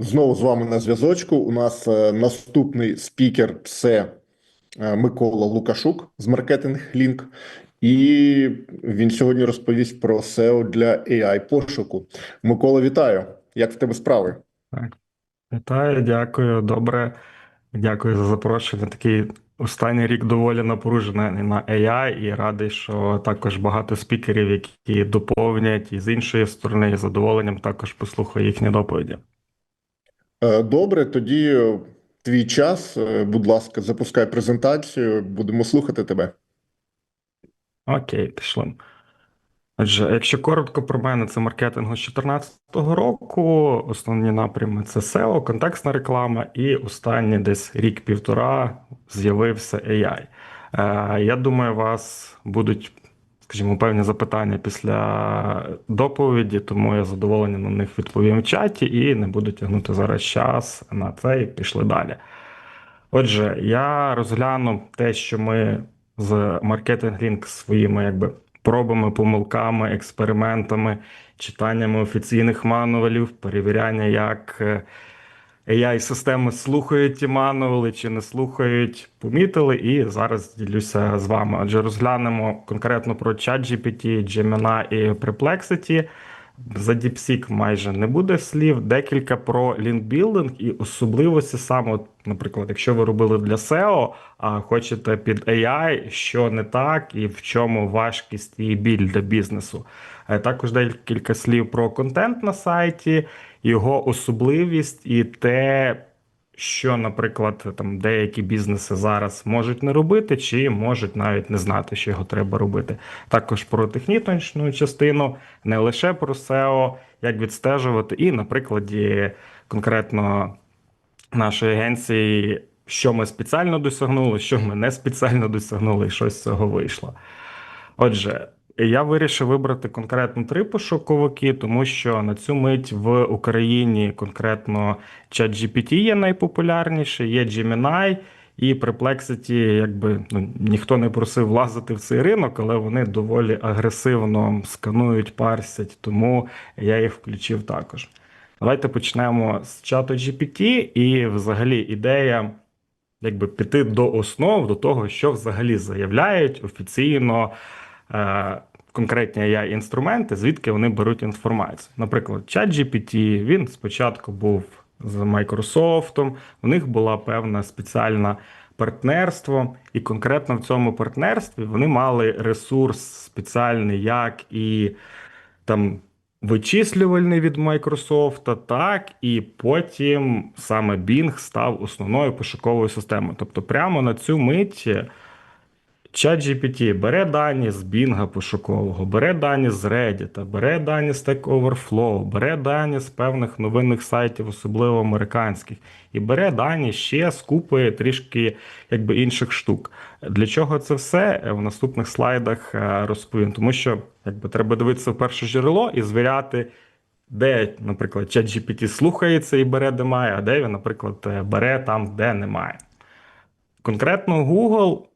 Знову з вами на зв'язочку. У нас е, наступний спікер це е, Микола Лукашук з Маркетинг Лінк, і він сьогодні розповість про SEO для AI пошуку. Микола, вітаю! Як в тебе справи? Так, вітаю, дякую, добре. Дякую за запрошення. Такий останній рік доволі напружений на AI, і радий, що також багато спікерів, які доповнять і з іншої сторони, і задоволенням також послухаю їхні доповіді. Е, Добре, тоді е, твій час. Е, Будь ласка, запускай презентацію. Будемо слухати тебе. Окей, пішли. Отже, якщо коротко про мене, це маркетинг з 2014 року. Основні напрями це SEO, контекстна реклама, і останні десь рік-півтора з'явився AI. Я думаю, вас будуть, скажімо, певні запитання після доповіді, тому я з задоволенням на них відповім в чаті і не буду тягнути зараз час на це і пішли далі. Отже, я розгляну те, що ми з Marketing Link своїми якби пробами, помилками, експериментами, читаннями офіційних мануалів, перевіряння, як е, AI-системи слухають ті чи не слухають, помітили, і зараз ділюся з вами. Отже, розглянемо конкретно про ChatGPT, Gemini і Perplexity. За DeepSeek майже не буде слів. Декілька про лінкбілдинг і особливості саме, наприклад, якщо ви робили для SEO, а хочете під AI, що не так і в чому важкість і біль для бізнесу. Е, Також декілька слів про контент на сайті, його особливість і те, що, наприклад, там деякі бізнеси зараз можуть не робити, чи можуть навіть не знати, що його треба робити. Також про технічну частину, не лише про SEO, як відстежувати, і на прикладі конкретно нашої агенції, що ми спеціально досягнули, що ми не спеціально досягнули, і що з цього вийшло. Отже, я вирішив вибрати конкретно три пошуковики, тому що на цю мить в Україні конкретно ChatGPT є найпопулярніший, є Gemini і Perplexity, якби ну, ніхто не просив влазити в цей ринок, але вони доволі агресивно сканують, парсять, тому я їх включив також. Давайте почнемо з чату GPT і взагалі ідея якби піти до основ, до того, що взагалі заявляють офіційно конкретні ai інструменти, звідки вони беруть інформацію. Наприклад, ChatGPT, він спочатку був з Microsoft, у них була певна спеціальна партнерство, і конкретно в цьому партнерстві вони мали ресурс спеціальний, як і там вичислювальний від Microsoft, так і потім саме Bing став основною пошуковою системою. Тобто, прямо на цю мить ChatGPT бере дані з Bing пошукового, бере дані з Reddit, бере дані з Stack Overflow, бере дані з певних новинних сайтів, особливо американських, і бере дані ще з купи трішки якби інших штук. Для чого це все в наступних слайдах е, розповім, тому що якби треба дивитися в перше джерело і звіряти. Де, наприклад, ChatGPT слухається і бере, де має, а де він, наприклад, е, бере там, де немає. Конкретно Google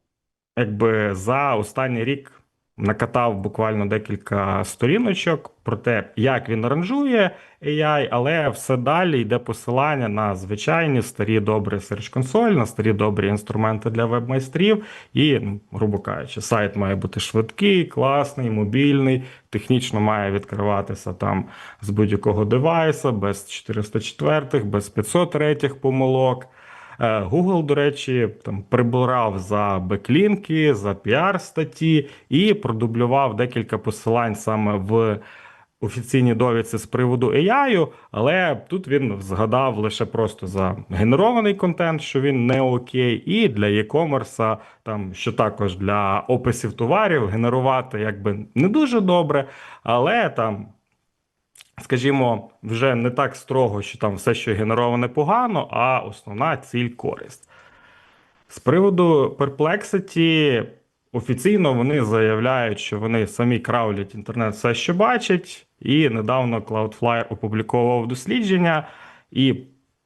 якби за останній рік накатав буквально декілька сторіночок про те, як він аранжує AI, але все далі йде посилання на звичайні старі добрі Search Console, на старі добрі інструменти для веб-майстрів. І, ну, грубо кажучи, сайт має бути швидкий, класний, мобільний, технічно має відкриватися там з будь-якого девайса, без 404, без 503 помилок. Е, Google, до речі, там прибирав за беклінки, за піар статті і продублював декілька посилань саме в офіційній довідці з приводу AI, але тут він згадав лише просто за генерований контент, що він не окей, і для e-commerce, там що також для описів товарів генерувати якби не дуже добре, але там скажімо, вже не так строго, що там все, що генероване погано, а основна ціль користь. З приводу Perplexity, офіційно вони заявляють, що вони самі краулять інтернет все, що бачать, і недавно Cloudflare опубліковував дослідження, і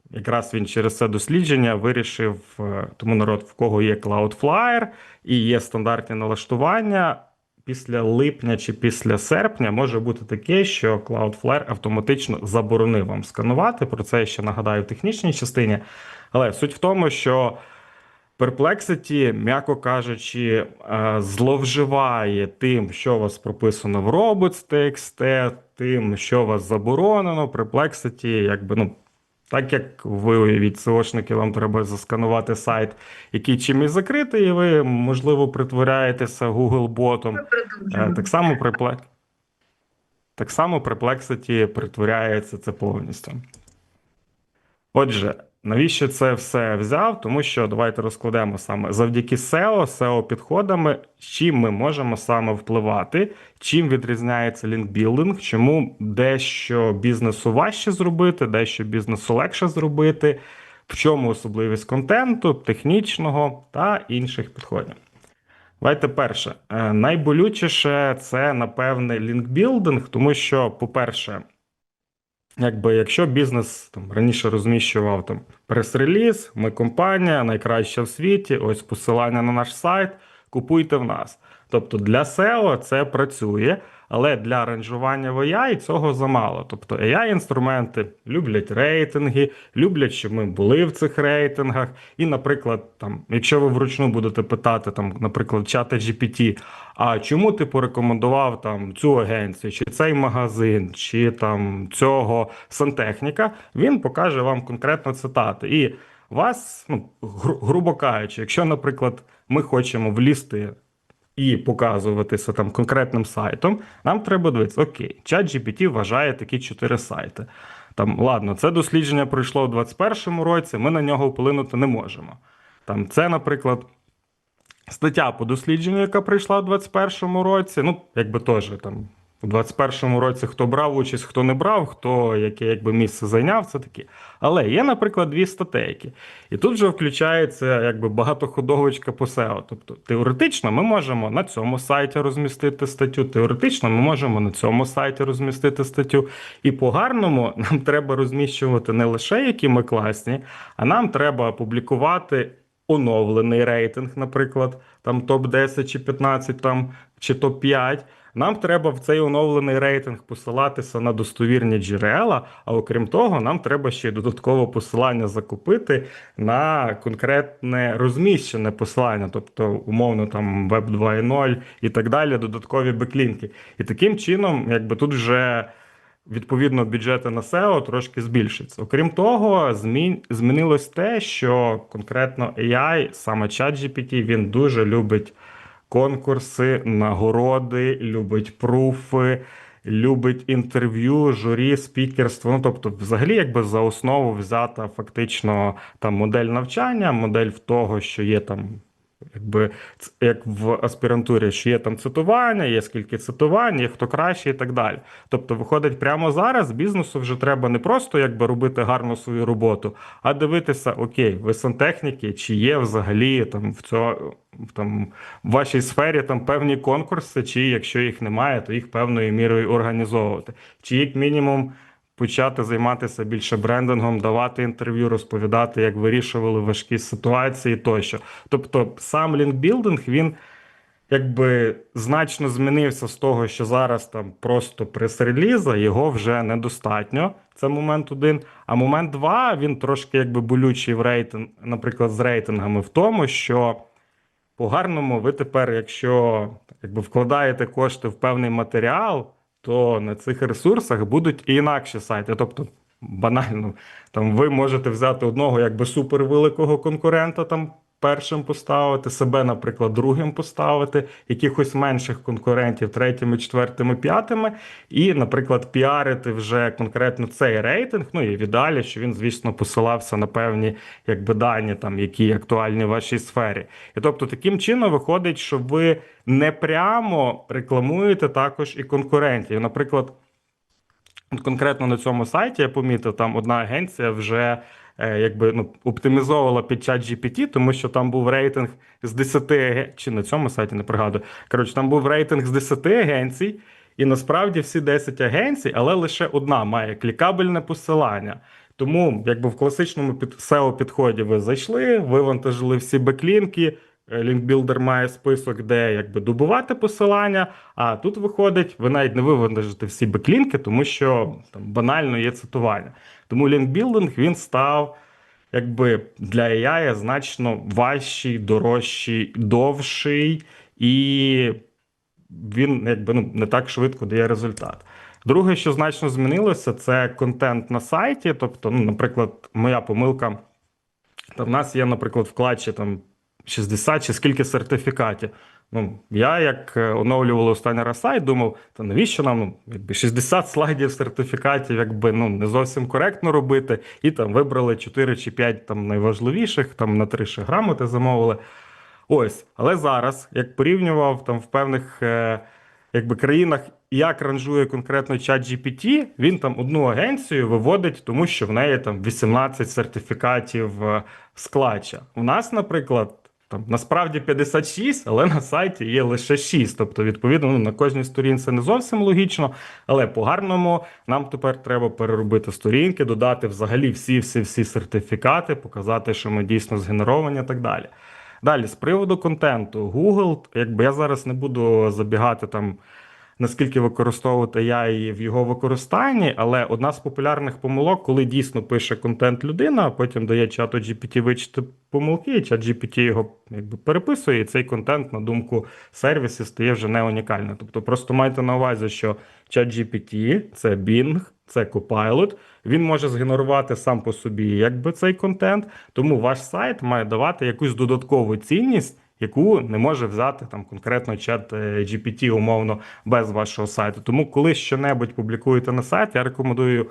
якраз він через це дослідження вирішив, е, тому народ, в кого є Cloudflare і є стандартні налаштування, після липня чи після серпня може бути таке, що Cloudflare автоматично заборонив вам сканувати. Про це я ще нагадаю в технічній частині. Але суть в тому, що Perplexity, м'яко кажучи, е, зловживає тим, що у вас прописано в robots.txt, тим, що у вас заборонено. Perplexity, якби ну. Так як ви СОшники, вам треба засканувати сайт, який чимось закритий, і ви, можливо, притворяєтеся Google-ботом. Ми Е. Так само Perplex... так само при Plexity притворяється це повністю. Отже, навіщо це все взяв? Тому що давайте розкладемо саме завдяки SEO, SEO підходами, чим ми можемо саме впливати, чим відрізняється лінкбілдинг, чому дещо бізнесу важче зробити, дещо бізнесу легше зробити, в чому особливість контенту, технічного та інших підходів. Давайте перше. Е, Найболючіше це, напевне, лінкбілдинг, тому що, по-перше, якби якщо бізнес там раніше розміщував там прес-реліз, ми компанія, найкраща в світі, ось посилання на наш сайт, купуйте в нас. Тобто для SEO це працює, але для ранжування в AI цього замало. Тобто AI-інструменти люблять рейтинги, люблять, щоб ми були в цих рейтингах. І, наприклад, там, якщо ви вручну будете питати, там, наприклад, чата GPT, а чому ти порекомендував там цю агенцію, чи цей магазин, чи там цього сантехніка, він покаже вам конкретно цитати. І вас, ну, гру- грубо кажучи, якщо, наприклад, ми хочемо влізти і показуватися там конкретним сайтом, нам треба дивитися, окей, чат GPT вважає такі чотири сайти. Там, ладно, це дослідження пройшло у 2021 році, ми на нього вплинути не можемо. Там, це, наприклад, стаття по дослідженню, яка прийшла у 2021 році. Ну, якби теж там у 2021 році хто брав участь, хто не брав, хто яке якби місце зайняв, це такі. Але є, наприклад, дві статейки. І тут вже включається якби багатоходовочка по SEO. Тобто, теоретично ми можемо на цьому сайті розмістити статтю, теоретично ми можемо на цьому сайті розмістити статтю. І по-гарному нам треба розміщувати не лише які ми класні, а нам треба публікувати оновлений рейтинг, наприклад, там топ-10 чи 15 там, чи топ-5. Нам треба в цей оновлений рейтинг посилатися на достовірні джерела, а окрім того, нам треба ще й додатково посилання закупити на конкретне розміщене посилання, тобто умовно там Web 2.0 і так далі, додаткові беклінки. І таким чином, якби тут вже відповідно бюджети на SEO трошки збільшиться. Окрім того, змін... змінилось те, що конкретно AI, саме ChatGPT, він дуже любить конкурси, нагороди, любить пруфи, любить інтерв'ю, журі, спікерство. Ну тобто, взагалі, якби за основу взята фактично там модель навчання, модель в того, що є там. Якби як в аспірантурі, що є там цитування, є скільки цитувань, є хто краще і так далі. Тобто, виходить, прямо зараз бізнесу вже треба не просто якби робити гарну свою роботу, а дивитися, окей, ви сантехніки, чи є взагалі там в цьо, там в вашій сфері там певні конкурси, чи якщо їх немає, то їх певною мірою організовувати. Чи як мінімум почати займатися більше брендингом, давати інтерв'ю, розповідати, як вирішували важкі ситуації тощо. Тобто, сам лінкбілдинг він якби значно змінився з того, що зараз там просто прес-реліза, його вже недостатньо. Це момент один. А момент два він трошки якби болючий в рейтинг, наприклад, з рейтингами в тому, що по-гарному ви тепер, якщо якби вкладаєте кошти в певний матеріал, то на цих ресурсах будуть і інакші сайти. Тобто, банально, там ви можете взяти одного якби супервеликого конкурента, там першим поставити, себе, наприклад, другим поставити, якихось менших конкурентів, третіми, четвертими, п'ятими, і, наприклад, піарити вже конкретно цей рейтинг. Ну і в ідеалі, що він, звісно, посилався на певні якби дані, там які актуальні в вашій сфері. І тобто, таким чином виходить, що ви не прямо рекламуєте також і конкурентів. Наприклад. Конкретно на цьому сайті я помітив, там одна агенція вже якби ну, оптимізовувала під чат GPT, тому що там був рейтинг з 10 аге- чи на цьому сайті не пригадую. Коротше, там був рейтинг з 10 агенцій, і насправді всі 10 агенцій, але лише одна має клікабельне посилання. Тому, якби в класичному під SEO підході ви зайшли, вивантажили всі беклінки, лінкбілдер має список, де якби добувати посилання, а тут виходить, ви навіть не вивантажите всі беклінки, тому що там банально є цитування. Тому лінкбілдинг він став якби для AI значно важчий, дорожчий, довший, і він якби ну, не так швидко дає результат. Друге, що значно змінилося, це контент на сайті. Тобто, ну, наприклад, моя помилка. Та в нас є, наприклад, в клатчі там 60 чи скільки сертифікатів. Ну, я як е, оновлював останній раз сайт, думав, та навіщо нам ну, якби 60 слайдів сертифікатів, якби ну не зовсім коректно робити, і там вибрали 4 чи 5 там найважливіших, там на 3 ще грамоти замовили. Ось, але зараз, як порівнював там в певних е, якби країнах, як ранжує конкретно чат GPT, він там одну агенцію виводить, тому що в неї там 18 сертифікатів е, з клатча. У нас, наприклад, там насправді 56, але на сайті є лише 6. Тобто, відповідно, ну, на кожній сторінці не зовсім логічно, але по гарному нам тепер треба переробити сторінки, додати взагалі всі всі всі сертифікати, показати, що ми дійсно згенеровані і так далі. Далі, з приводу контенту, Google, якби я зараз не буду забігати там, наскільки використовувати я її в його використанні, але одна з популярних помилок, коли дійсно пише контент людина, а потім дає чату GPT вичити помилки, і чат GPT його якби переписує, і цей контент, на думку сервісів, стає вже не унікальним. Тобто просто майте на увазі, що чат GPT – це Bing, це Copilot, він може згенерувати сам по собі якби цей контент, тому ваш сайт має давати якусь додаткову цінність, яку не може взяти там конкретно чат е, GPT умовно без вашого сайту. Тому, коли щонебудь публікуєте на сайт, я рекомендую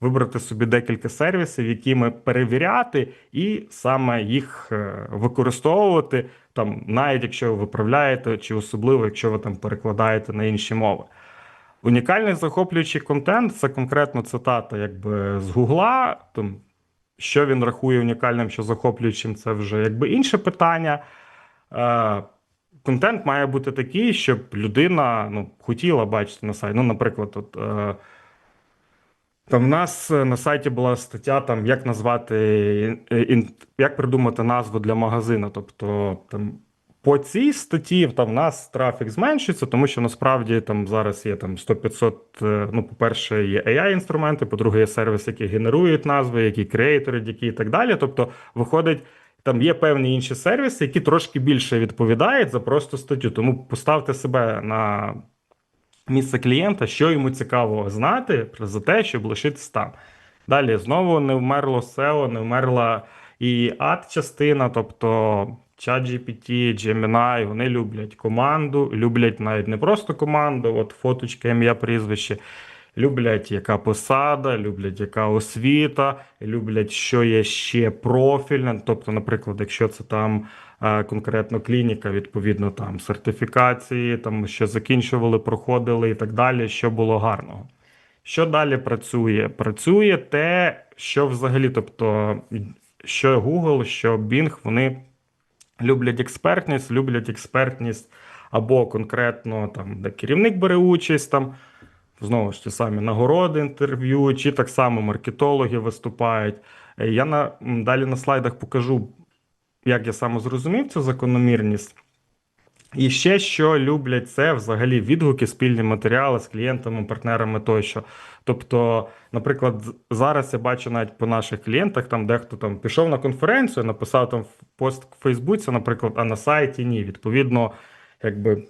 вибрати собі декілька сервісів, якими перевіряти, і саме їх е, використовувати там, навіть якщо ви виправляєте, чи особливо, якщо ви там перекладаєте на інші мови. Унікальний захоплюючий контент це конкретно цитата якби з Гугла. Там, що він рахує унікальним, що захоплюючим, це вже якби інше питання. Е, контент має бути такий, щоб людина ну, хотіла бачити на сайті. Ну, наприклад, от, е, там в нас на сайті була стаття, там, як назвати, е, як придумати назву для магазину. Тобто там по цій статті там в нас трафік зменшується, тому що насправді там зараз є там 100-500, е, ну, по-перше, є AI-інструменти, по-друге, є сервіси, які генерують назви, які креаторять, які і так далі. Тобто, виходить, там є певні інші сервіси, які трошки більше відповідають за просто статтю. Тому поставте себе на місце клієнта, що йому цікаво знати за те, щоб лишитись там. Далі знову не вмерло SEO, не вмерла і ад частина, тобто ChatGPT, Gemini, вони люблять команду, люблять навіть не просто команду, от фоточка, ім'я, прізвище. Люблять, яка посада, люблять, яка освіта, люблять, що є ще профільне. Тобто, наприклад, якщо це там е, конкретно клініка, відповідно там сертифікації, там що закінчували, проходили і так далі, що було гарного. Що далі працює? Працює те, що взагалі, тобто, що Google, що Bing, вони люблять експертність, люблять експертність або конкретно там, де керівник бере участь, там знову ж ті самі нагороди, інтерв'ю, чи так само маркетологи виступають. Е, Я на далі на слайдах покажу, як я саме зрозумів цю закономірність. І ще що люблять це взагалі відгуки, спільні матеріали з клієнтами, партнерами тощо. Тобто, наприклад, зараз я бачу навіть по наших клієнтах, там дехто там пішов на конференцію, написав там пост в Фейсбуці, наприклад, а на сайті ні. Відповідно, якби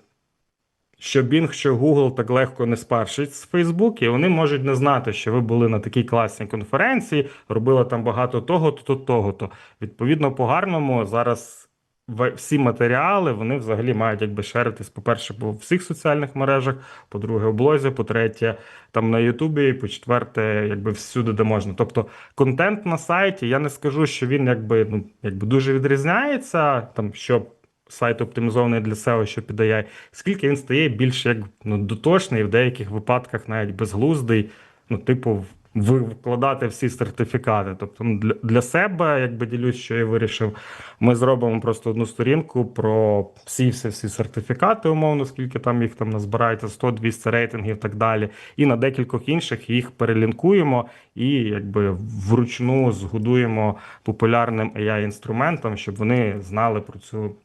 що Bing, що Google так легко не спаршить з Facebook, і вони можуть не знати, що ви були на такій класній конференції, робили там багато того, то того. то Відповідно, по гарному зараз всі матеріали вони взагалі мають якби шеритись, по-перше, по всіх соціальних мережах, по-друге, у блозі, по-третє, там на Ютубі, і по-четверте, якби всюди, де можна. Тобто, контент на сайті, я не скажу, що він якби ну якби дуже відрізняється, там що сайт оптимізований для SEO, що під AI, скільки він стає більш як ну, дотошний, в деяких випадках навіть безглуздий, ну, типу, в- вкладати всі сертифікати. Тобто ну, для, для себе, якби ділюсь, що я вирішив, ми зробимо просто одну сторінку про всі всі всі сертифікати, умовно, скільки там їх там назбирається, 100-200 рейтингів і так далі. І на декількох інших їх перелінкуємо і якби вручну згодуємо популярним AI-інструментам, щоб вони знали про цю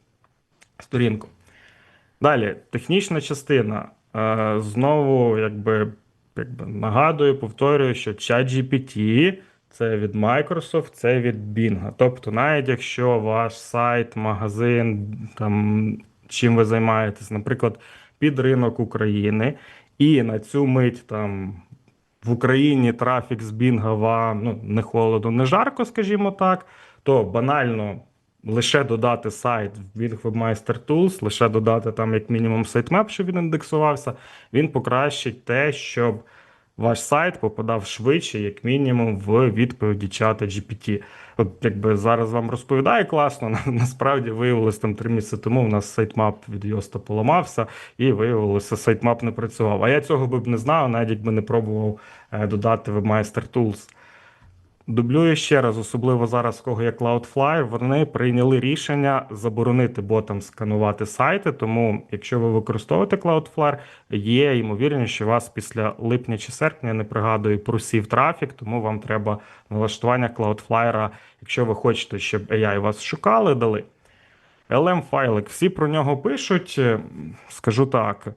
сторінку. Далі, технічна частина. Е, Знову, якби, якби нагадую, повторюю, що ChatGPT це від Microsoft, це від Bing. Тобто, навіть якщо ваш сайт, магазин, там, чим ви займаєтесь, наприклад, під ринок України, і на цю мить там в Україні трафік з Бінга вам ну, не холодно, не жарко, скажімо так, то банально лише додати сайт в Bing Webmaster Tools, лише додати там як мінімум сайтмеп, щоб він індексувався, він покращить те, щоб ваш сайт попадав швидше, як мінімум, в відповіді чата GPT. От якби зараз вам розповідаю класно, на- насправді виявилось там три місяці тому. У нас сайтмап від Йоста поламався, і виявилося, сайтмап не працював. А я цього би б не знав, навіть якби не пробував е, додати Webmaster Tools. Дублюю ще раз, особливо зараз, кого є Cloudflare, вони прийняли рішення заборонити ботам сканувати сайти. Тому, якщо ви використовуєте Cloudflare, є ймовірність, що вас після липня чи серпня не пригадую просів трафік, тому вам треба налаштування Cloudflare, якщо ви хочете, щоб AI вас шукали, дали. LM файлик, всі про нього пишуть. Е, Скажу так.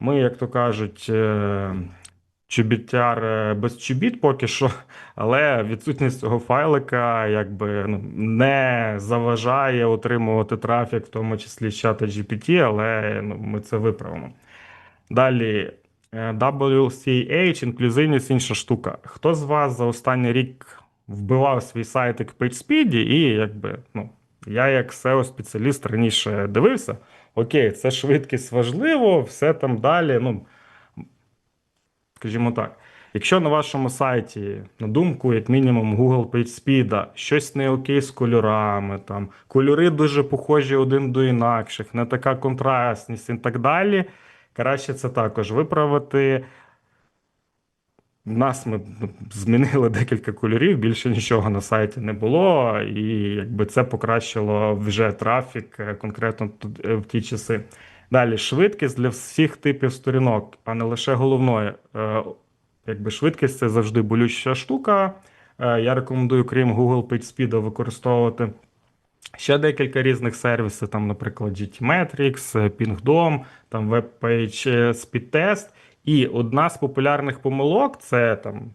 Ми, як то кажуть, чобіттяр е, без чобіт поки що, але відсутність цього файлика якби ну, не заважає отримувати трафік, в тому числі з чата GPT, але ну, ми це виправимо. Далі. е, WCH, інклюзивність інша штука. Хто з вас за останній рік вбивав свій сайтик в PageSpeed і якби, ну, я як SEO-спеціаліст раніше дивився, окей, це швидкість важливо, все там далі. Ну, скажімо так. Якщо на вашому сайті, на думку, як мінімум, Google PageSpeed, щось не окей з кольорами, там, кольори дуже похожі один до інакших, не така контрастність і так далі, краще це також виправити. У нас ми ну, змінили декілька кольорів, більше нічого на сайті не було, і якби це покращило вже трафік е, конкретно е, в ті часи. Далі швидкість для всіх типів сторінок, а не лише головної. Е, Якби швидкість це завжди болюча штука. Е, Я рекомендую, крім Google PageSpeed, використовувати ще декілька різних сервісів, там, наприклад, GTmetrix, е, Pingdom, там WebPage Speedtest. І одна з популярних помилок це там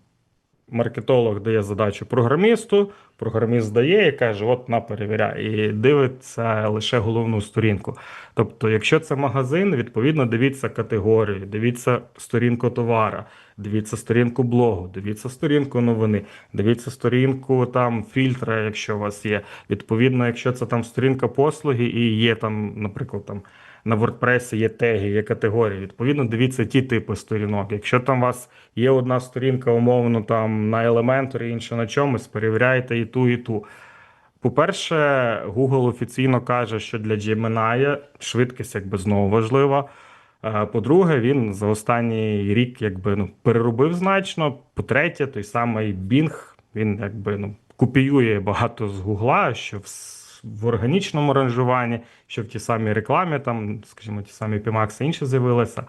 маркетолог дає задачу програмісту, програміст дає і каже: от на перевіряй, і дивиться лише головну сторінку. Тобто, якщо це магазин, відповідно дивіться категорію, дивіться сторінку товара, дивіться сторінку блогу, дивіться сторінку новини, дивіться сторінку там фільтра, якщо у вас є. Відповідно, якщо це там сторінка послуги і є там, наприклад, там. На WordPress є теги, є категорії. Відповідно, дивіться ті типи сторінок. Якщо там у вас є одна сторінка, умовно там на Elementor, інша на чомусь, перевіряйте і ту, і ту. По-перше, Google офіційно каже, що для Gemini швидкість якби знову важлива. Е, По-друге, він за останній рік якби ну переробив значно. По-третє, той самий Bing, він якби ну копіює багато з Гугла, що в, органічному ранжуванні, що в тій самій рекламі, там, скажімо, ті самі PMAX і інші з'явилися.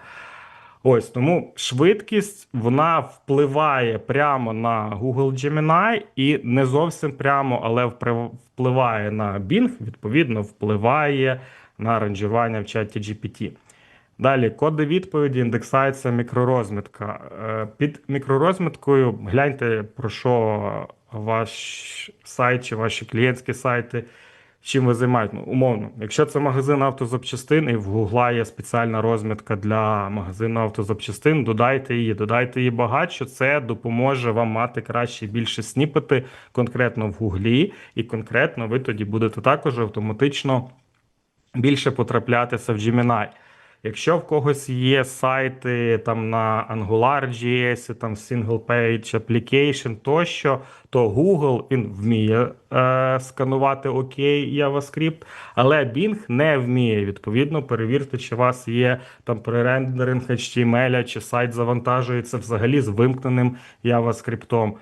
Ось тому швидкість вона впливає прямо на Google Gemini і не зовсім прямо, але впливає на Bing, відповідно, впливає на ранжування в чаті GPT. Далі коди відповіді, індексація, мікророзмітка. Е, Під мікророзміткою гляньте про що ваш сайт чи ваші клієнтські сайти. Чим ви займаєтесь? Ну, умовно, якщо це магазин автозапчастин, і в Гугла є спеціальна розмітка для магазину автозапчастин, додайте її, додайте її багатше. Це допоможе вам мати краще більше сніпити конкретно в Гуглі, і конкретно ви тоді будете також автоматично більше потраплятися в Gemini. Якщо в когось є сайти там на AngularJS, там Single Page Application тощо, то Google він вміє е, сканувати OK JavaScript, але Bing не вміє. Відповідно, перевірте, чи у вас є там пререндеринг HTML, чи сайт завантажується взагалі з вимкненим JavaScript.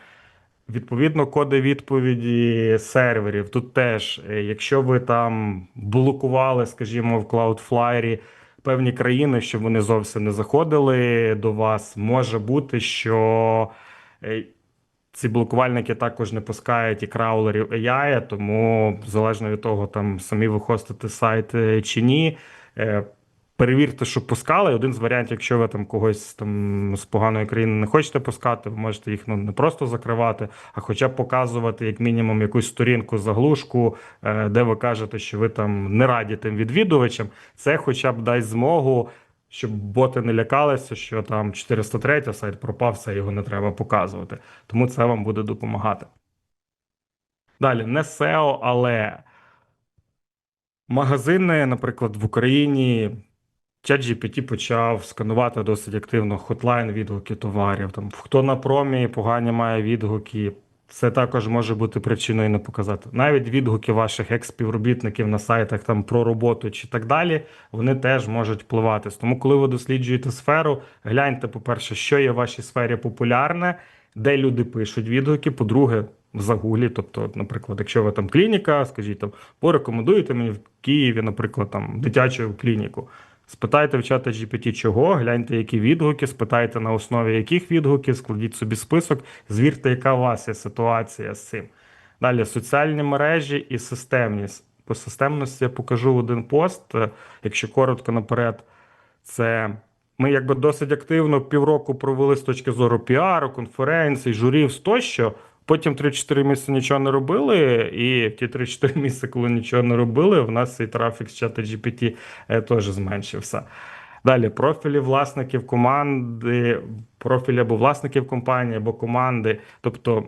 Відповідно, коди відповіді серверів. Тут теж, е, якщо ви там блокували, скажімо, в Cloudflare певні країни, щоб вони зовсім не заходили до вас, може бути, що е, ці блокувальники також не пускають і краулерів AI, тому залежно від того, там самі ви хостите сайт е, чи ні. Перевірте, що пускали. Один з варіантів, якщо ви там когось там з поганої країни не хочете пускати, ви можете їх ну, не просто закривати, а хоча б показувати як мінімум якусь сторінку, заглушку, е, де ви кажете, що ви там не раді тим відвідувачам. Це хоча б дасть змогу, щоб боти не лякалися, що там 403 сайт пропав, все його не треба показувати. Тому це вам буде допомагати. Далі, не SEO, але магазини, наприклад, в Україні. ChatGPT почав сканувати досить активно хотлайн відгуки товарів. Там хто на промі погані має відгуки, це також може бути причиною не показати. Навіть відгуки ваших екс-співробітників на сайтах там про роботу чи так далі, вони теж можуть впливати. Тому, коли ви досліджуєте сферу, гляньте, по-перше, що є в вашій сфері популярне, де люди пишуть відгуки. По-друге, в загуглі. Тобто, наприклад, якщо ви там клініка, скажіть там, порекомендуєте мені в Києві, наприклад, там дитячу клініку. Спитайте в чата GPT чого, гляньте, які відгуки, спитайте на основі яких відгуків, складіть собі список, звірте, яка у вас є ситуація з цим. Далі соціальні мережі і системність. По системності я покажу один пост. Е, Якщо коротко наперед, це ми якби досить активно півроку провели з точки зору піару, конференцій, журів тощо. Потім 3-4 місяці нічого не робили, і в ті 3-4 місяці, коли нічого не робили, в нас цей трафік з чата GPT е, теж зменшився. Далі профілі власників команди, профілі або власників компанії, або команди. Тобто,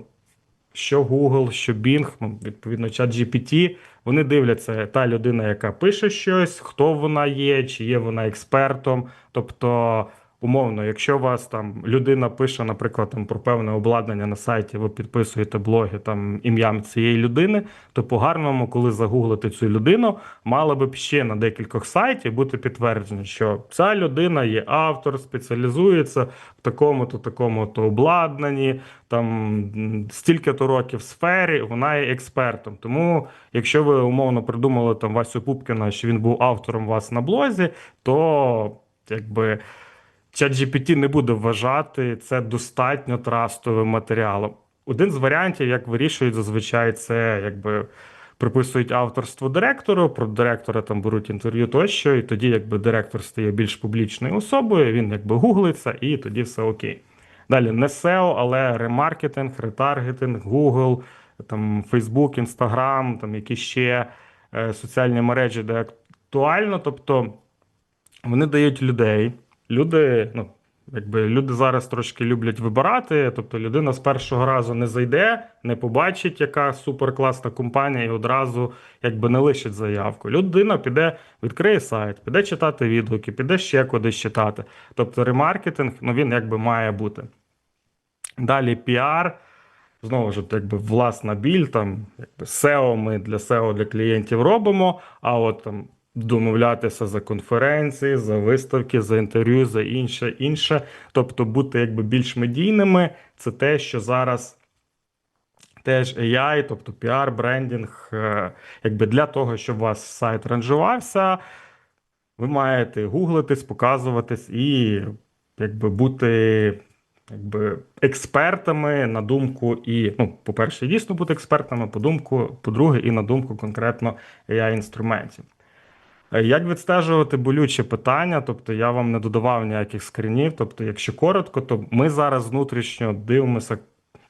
що Google, що Bing, ну, відповідно, чат GPT, вони дивляться, та людина, яка пише щось, хто вона є, чи є вона експертом. Тобто, умовно, якщо вас там людина пише, наприклад, там про певне обладнання на сайті, ви підписуєте блоги там ім'ям цієї людини, то по гарному, коли загуглити цю людину, мало би ще на декількох сайтів бути підтверджено, що ця людина є автор, спеціалізується в такому-то, такому-то обладнанні, там стільки-то років в сфері, вона є експертом. Тому, якщо ви умовно придумали там Васю Пупкіна, що він був автором вас на блозі, то якби. ChatGPT не буде вважати це достатньо трастовим матеріалом. Один з варіантів, як вирішують зазвичай, це якби приписують авторство директору, про директора там беруть інтерв'ю тощо, і тоді, якби директор стає більш публічною особою, він якби гуглиться, і тоді все окей. Далі не SEO, але ремаркетинг, ретаргетинг, Google, там Facebook, Instagram, там які ще е, соціальні мережі, де актуально. Тобто вони дають людей. Люди, ну, якби люди зараз трошки люблять вибирати. Тобто людина з першого разу не зайде, не побачить, яка суперкласна компанія, і одразу якби не лишить заявку. Людина піде, відкриє сайт, піде читати відгуки, піде ще кудись читати. Тобто ремаркетинг, ну він якби має бути. Далі піар. Знову ж, якби власна біль, там якби SEO ми для SEO для клієнтів робимо, а от там домовлятися за конференції, за виставки, за інтерв'ю, за інше, інше. Тобто бути якби більш медійними, це те, що зараз теж AI, тобто піар, брендінг, е, якби для того, щоб у вас сайт ранжувався, ви маєте гуглитись, показуватись і якби бути якби експертами на думку і, ну, по-перше, дійсно бути експертами, по думку, по-друге, і на думку конкретно AI-інструментів. Е, Як відстежувати болючі питання? Тобто я вам не додавав ніяких скринів. Тобто, якщо коротко, то ми зараз внутрішньо дивимося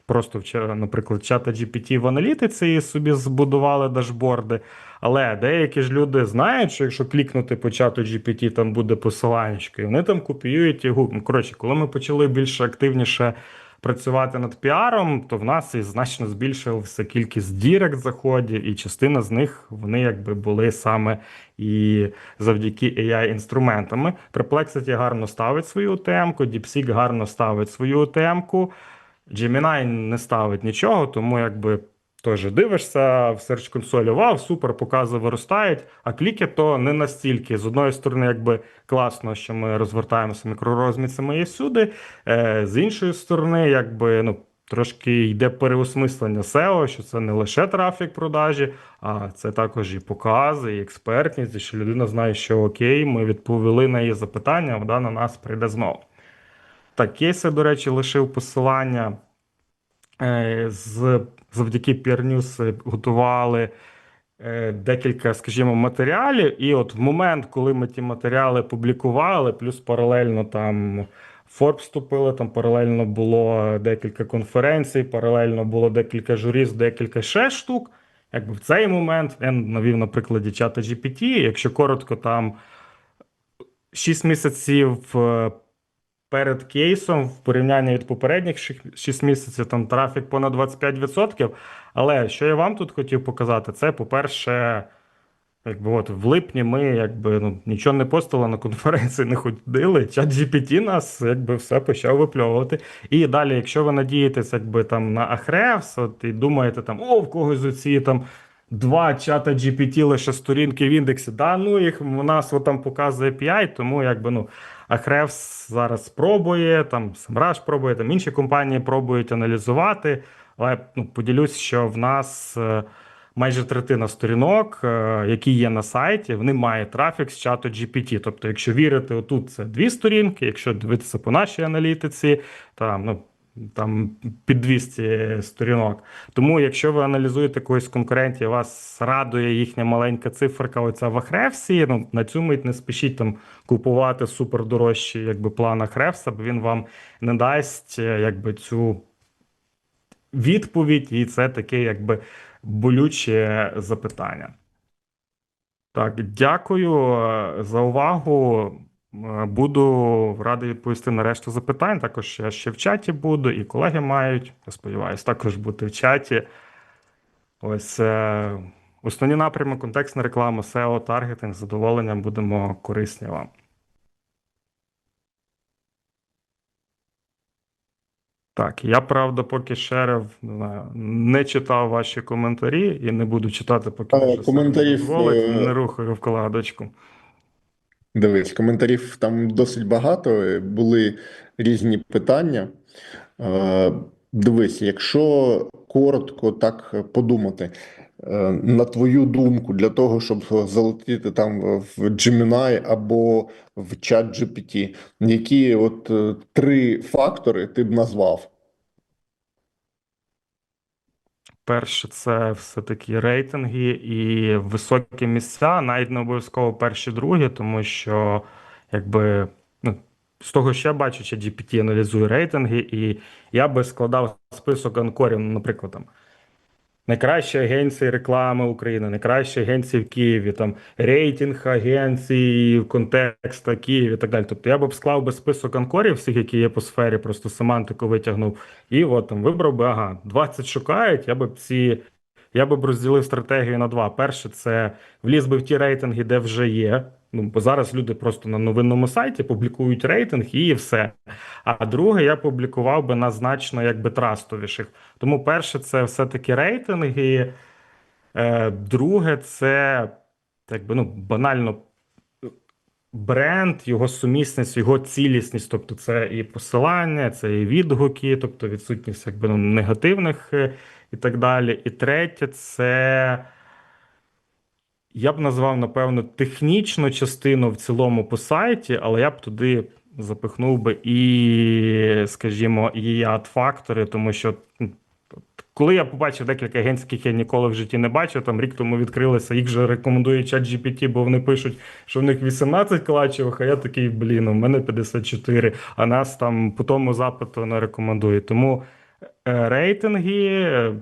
просто, в ча- наприклад, чата GPT в аналітиці і собі збудували дашборди. Але деякі ж люди знають, що якщо клікнути по чату GPT, там буде посиланнячко, і вони там копіюють гуглять. Ну, Коротше, коли ми почали більш активніше працювати над піаром, то в нас і значно збільшилася кількість дірект заходів, і частина з них вони якби були саме і завдяки AI-інструментами. Perplexity гарно ставить свою темку, DeepSeek гарно ставить свою темку. Gemini не ставить нічого, тому якби теж дивишся в Search консолі, вау, супер, покази виростають, а кліки то не настільки. З одної сторони, якби класно, що ми розвертаємося мікророзміцями і всюди. Е, з іншої сторони, якби ну. Трошки йде переосмислення SEO, що це не лише трафік продажі, а це також і покази, і експертність, і що людина знає, що окей, ми відповіли на її запитання, вона на нас прийде знову. Так, кейси, до речі, лишив посилання. е, з, завдяки PR News готували е, декілька, скажімо, матеріалів. І от в момент, коли ми ті матеріали публікували, плюс паралельно там Forbes вступили, там паралельно було декілька конференцій, паралельно було декілька журіст, декілька ще штук. Якби в цей момент я навів на прикладі чата GPT, якщо коротко, там 6 місяців е, перед кейсом в порівнянні від попередніх 6 місяців там трафік понад 25%. Але що я вам тут хотів показати, це, по-перше, якби от в липні ми якби ну, нічого не постили на конференції, не ходили. Чат GPT нас якби все почав випльовувати. І далі, якщо ви надієтесь, якби там на Ahrefs, от і думаєте, там о, в когось оці там. Два чата GPT лише сторінки в індексі. Да, ну їх у нас от там показує 5, тому якби ну Ahrefs зараз спробує, там SEMrush пробує, там інші компанії пробують аналізувати. Але ну, поділюсь, що в нас е, майже третина сторінок, е, які є на сайті, вони мають трафік з чату GPT. Тобто, якщо вірити, отут це дві сторінки, якщо дивитися по нашій аналітиці, там ну. Там під 200 сторінок. Тому, якщо ви аналізуєте когось конкурентів, вас радує їхня маленька циферка, оця в Ахревсі, ну на цю мить не спішіть там купувати супердорожчий якби план Ахревса, бо він вам не дасть е, якби цю відповідь, і це таке якби болюче запитання. Так, дякую е, за увагу. Е, Буду радий відповісти на решту запитань. Також я ще в чаті буду, і колеги мають. Я сподіваюся, також бути в чаті. Ось е, основні напрями, контекстна реклама, SEO, таргетинг, з задоволенням будемо корисні вам. Так, я правда, поки шерив, не знаю, не читав ваші коментарі і не буду читати, поки Е, вже сервер коментарів, дозволить, е, не рухаю вкладочку. Дивись, коментарів там досить багато. е, Були різні питання. Е, Дивись, якщо коротко так подумати, е, на твою думку, для того, щоб залетіти там в Gemini або в чат GPT, які от три фактори ти б назвав? Перше, це все-таки рейтинги і високі місця, навіть не обов'язково перші, другі, тому що якби ну, з того, що я бачу, що GPT аналізує рейтинги, і я би складав список анкорів, ну, наприклад, там. Найкращі агенції реклами України, найкращі агенції в Києві, там рейтинг агенцій, контекста Київ і так далі. Тобто я б склав би список анкорів, всіх, які є по сфері, просто семантику витягнув. І от там вибрав би, ага, 20 шукають, я би ці. Я би розділив стратегію на два. Перше, це вліз би в ті рейтинги, де вже є. Ну, бо зараз люди просто на новинному сайті публікують рейтинг і все. А друге, я публікував би на значно якби трастовіших. Тому перше, це все-таки рейтинги. Е, Друге, це якби ну, банально бренд, його сумісність, його цілісність. Тобто, це і посилання, це і відгуки, тобто відсутність якби ну, негативних е, і так далі. І третє, це. Я б назвав, напевно, технічну частину в цілому по сайті, але я б туди запихнув би і, скажімо, і ад-фактори, тому що коли я побачив декілька агенцій, яких я ніколи в житті не бачив, там рік тому відкрилися, їх же рекомендує чат GPT, бо вони пишуть, що в них 18 клачевих, а я такий, блін, у мене 54, а нас там по тому запиту не рекомендують. Тому е, рейтинги, е,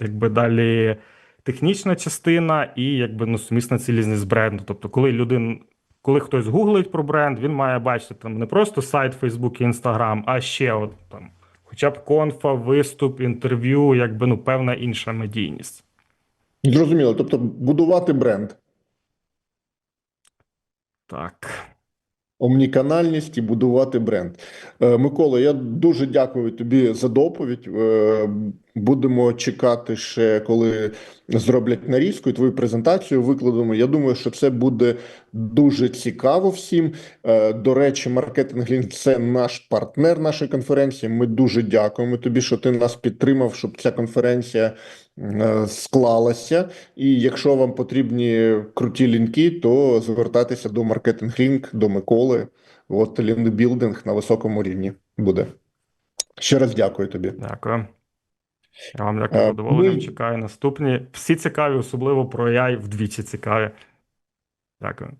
якби далі технічна частина і якби ну, сумісна цілісність бренду. Тобто, коли людина, коли хтось гуглить про бренд, він має бачити там не просто сайт Facebook і Instagram, а ще от там, хоча б конфа, виступ, інтерв'ю, якби ну певна інша медійність. Зрозуміло, тобто будувати бренд, Так. омніканальність і будувати бренд. Е, Микола, я дуже дякую тобі за доповідь. Будемо чекати ще, коли зроблять нарізку і твою презентацію викладемо. Я думаю, що це буде дуже цікаво всім. Е, До речі, маркетинг це наш партнер нашої конференції. Ми дуже дякуємо тобі, що ти нас підтримав, щоб ця конференція е, склалася. І якщо вам потрібні круті лінки, то звертайтеся до маркетинг Лінк, до Миколи. От лінкбілдинг на високому рівні буде. Ще раз дякую тобі. Дякую. Я вам дякую, Е, задоволенням ми- чекаю. Наступні всі цікаві, особливо про AI вдвічі цікаві. Дякую.